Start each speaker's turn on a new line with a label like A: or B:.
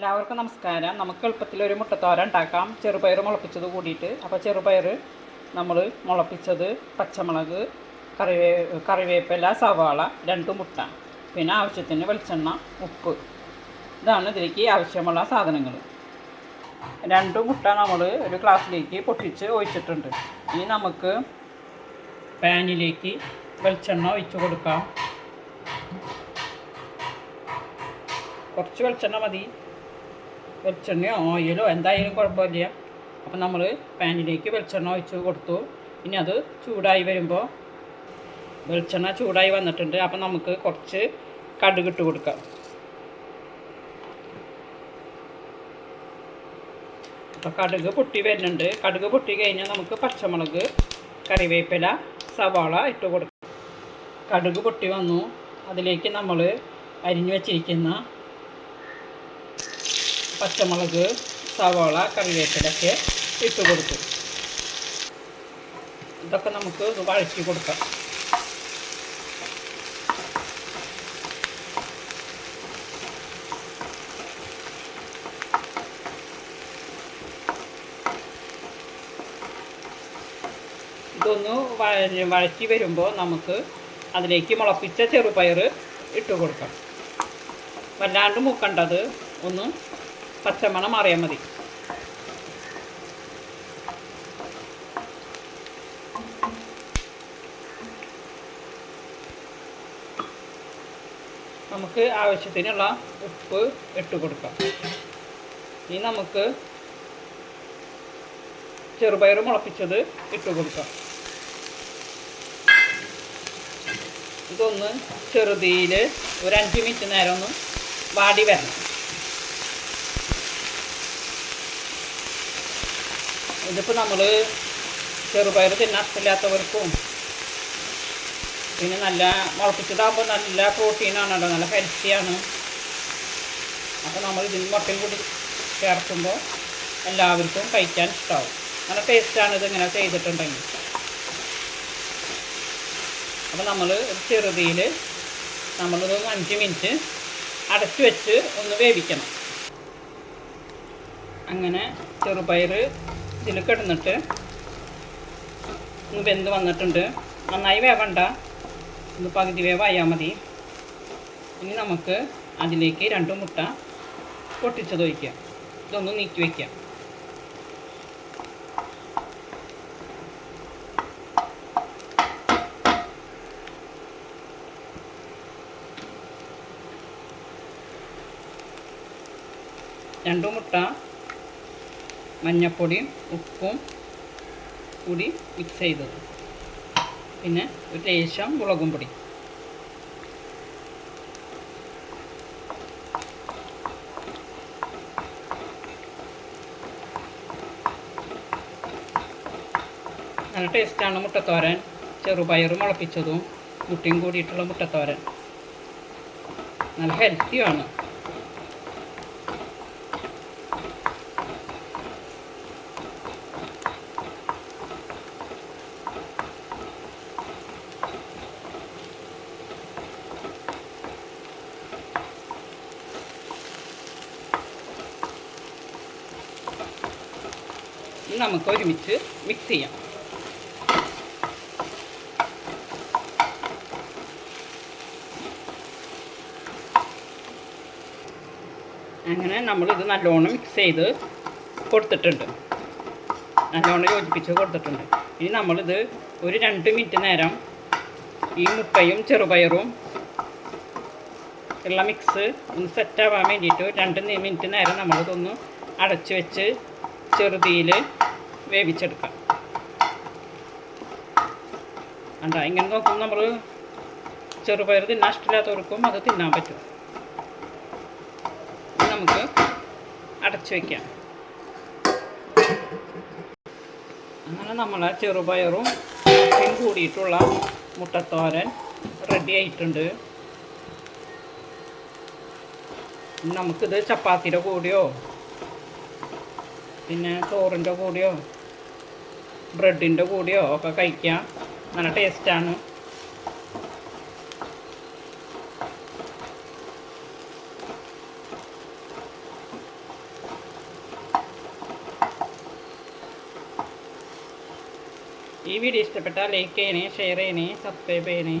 A: എല്ലാവർക്കും നമസ്കാരം. നമുക്ക് എളുപ്പത്തിൽ ഒരു മുട്ടത്തോര ഉണ്ടാക്കാം. ചെറുപയർ മുളപ്പിച്ചത് കൂടിയിട്ട്. അപ്പോൾ ചെറുപയർ നമ്മൾ മുളപ്പിച്ചത് പച്ചമുളക് കറിവേ കറിവേപ്പില സവാള രണ്ട് മുട്ട. പിന്നെ ആവശ്യത്തിന് വെളിച്ചെണ്ണ ഉപ്പ്. ഇതാണ് ഇതിലേക്ക് ആവശ്യമുള്ള സാധനങ്ങൾ രണ്ട് മുട്ട നമ്മൾ ഒരു ഗ്ലാസ്സിലേക്ക് പൊട്ടിച്ച് ഒഴിച്ചിട്ടുണ്ട്. ഇനി നമുക്ക് പാനിലേക്ക് വെളിച്ചെണ്ണ ഒഴിച്ചു കൊടുക്കാം. കുറച്ച് വെളിച്ചെണ്ണ മതി. വെളിച്ചെണ്ണയോ ഓയിലോ എന്തായാലും കുഴപ്പമില്ല. അപ്പം നമ്മൾ പാനിലേക്ക് വെളിച്ചെണ്ണ ഒഴിച്ച് കൊടുത്തു. ഇനി അത് ചൂടായി വരുമ്പോൾ വെളിച്ചെണ്ണ ചൂടായി വന്നിട്ടുണ്ട്. അപ്പം നമുക്ക് കുറച്ച് കടുകിട്ട് കൊടുക്കാം. അപ്പോൾ കടുക് പൊട്ടി വരുന്നുണ്ട്. കടുക് പൊട്ടി കഴിഞ്ഞാൽ നമുക്ക് പച്ചമുളക് കറിവേപ്പില സവാള ഇട്ട് കൊടുക്കാം. കടുക് പൊട്ടി വന്നു. അതിലേക്ക് നമ്മൾ അരിഞ്ഞു വച്ചിരിക്കുന്ന പച്ചമുളക് സവാള കറിവേപ്പിലൊക്കെ ഇട്ട് കൊടുക്കും ഇതൊക്കെ നമുക്ക് വഴറ്റി കൊടുക്കാം. ഇതൊന്ന് വഴ- വഴറ്റി വരുമ്പോൾ നമുക്ക് അതിലേക്ക് മുളപ്പിച്ച ചെറുപയർ ഇട്ട് കൊടുക്കാം. വല്ലാണ്ട് മൂക്കണ്ടത് ഒന്ന് പച്ചമണം അറിയാൻ മതി. നമുക്ക് ആവശ്യത്തിനുള്ള ഉപ്പ് ഇട്ട് കൊടുക്കാം. ഇനി നമുക്ക് ചെറുപയർ മുളപ്പിച്ചത് ഇട്ട് കൊടുക്കാം. ഇതൊന്ന് ചെറുതീയിൽ ഒരു അഞ്ച് മിനിറ്റ് നേരം ഒന്ന് വാടി വരണം. ഇതിപ്പോൾ നമ്മൾ ചെറുപയർ തിന്നാൻ ഇഷ്ടമില്ലാത്തവർക്കും പിന്നെ നല്ല മുളപ്പിച്ചതാകുമ്പോൾ നല്ല പ്രോട്ടീനാണല്ലോ നല്ല ഹെൽത്തിയാണ് അപ്പോൾ നമ്മൾ ഇതിന് മുട്ടയും കൂടി ചേർക്കുമ്പോൾ എല്ലാവർക്കും കഴിക്കാൻ ഇഷ്ടമാവും നല്ല ടേസ്റ്റാണ് ഇതിങ്ങനെ ചെയ്തിട്ടുണ്ടെങ്കിൽ. അപ്പോൾ നമ്മൾ ചെറുതിയിൽ നമ്മളൊരു അഞ്ച് മിനിറ്റ് അടച്ചു വെച്ച് ഒന്ന് വേവിക്കണം. അങ്ങനെ ചെറുപയർ ഇതിൽ ഒന്ന് വെന്ത് വന്നിട്ടുണ്ട്. നന്നായി വേവണ്ട. ഒന്ന് പകുതി വേവായാൽ മതി. ഇനി നമുക്ക് അതിലേക്ക് രണ്ട് മുട്ട പൊട്ടിച്ചത് ഒഴിക്കാം. ഇതൊന്ന് നീക്കി വയ്ക്കാം രണ്ടു മുട്ട മഞ്ഞൾപ്പൊടിയും ഉപ്പും കൂടി മിക്സ് ചെയ്തത്. പിന്നെ ഒരു ലേശം മുളകും പൊടി. നല്ല ടേസ്റ്റാണ് മുട്ടത്തോരൻ. ചെറുപയർ മുളപ്പിച്ചതും മുട്ടയും കൂടിയിട്ടുള്ള മുട്ടത്തോരൻ. നല്ല ഹെൽത്തിയാണ് നമുക്ക് ഒരുമിച്ച് മിക്സ് ചെയ്യാം. അങ്ങനെ നമ്മളിത് നല്ലോണം മിക്സ് ചെയ്ത് കൊടുത്തിട്ടുണ്ട്. നല്ലോണം യോജിപ്പിച്ച് കൊടുത്തിട്ടുണ്ട്. ഇനി നമ്മളിത് ഒരു രണ്ട് മിനിറ്റ് നേരം ഈ മുട്ടയും ചെറുപയറും ഉള്ള മിക്സ് ഒന്ന് സെറ്റാവാൻ വേണ്ടിയിട്ട് രണ്ട് മിനിറ്റ് നേരം നമ്മളിതൊന്ന് അടച്ചു വെച്ച് ചെറുതിയിൽ വേവിച്ചെടുക്കാം. അണ്ട ഇങ്ങനെ നോക്കും നമ്മൾ ചെറുപയർ തിന്നാൻ ഇഷ്ടമില്ലാത്തവർക്കും അത് തിന്നാൻ പറ്റും. നമുക്ക് അടച്ചു വയ്ക്കാം അങ്ങനെ നമ്മൾ ചെറുപയറും മുട്ടയും കൂടിയിട്ടുള്ള മുട്ടത്തോരൻ റെഡി ആയിട്ടുണ്ട്. നമുക്കിത് ചപ്പാത്തിയുടെ കൂടെയോ പിന്നെ ചോറിന്റെ കൂടെയോ ബ്രെഡിന്റെ കൂടെയോ ഒക്കെ കഴിക്കാം. നല്ല ടേസ്റ്റാണ്. ഈ വീഡിയോ ഇഷ്ടപ്പെട്ടാൽ ലൈക്ക് ചെയ്യണേ ഷെയർ ചെയ്യണേ സബ്സ്ക്രൈബ് ചെയ്യണേ.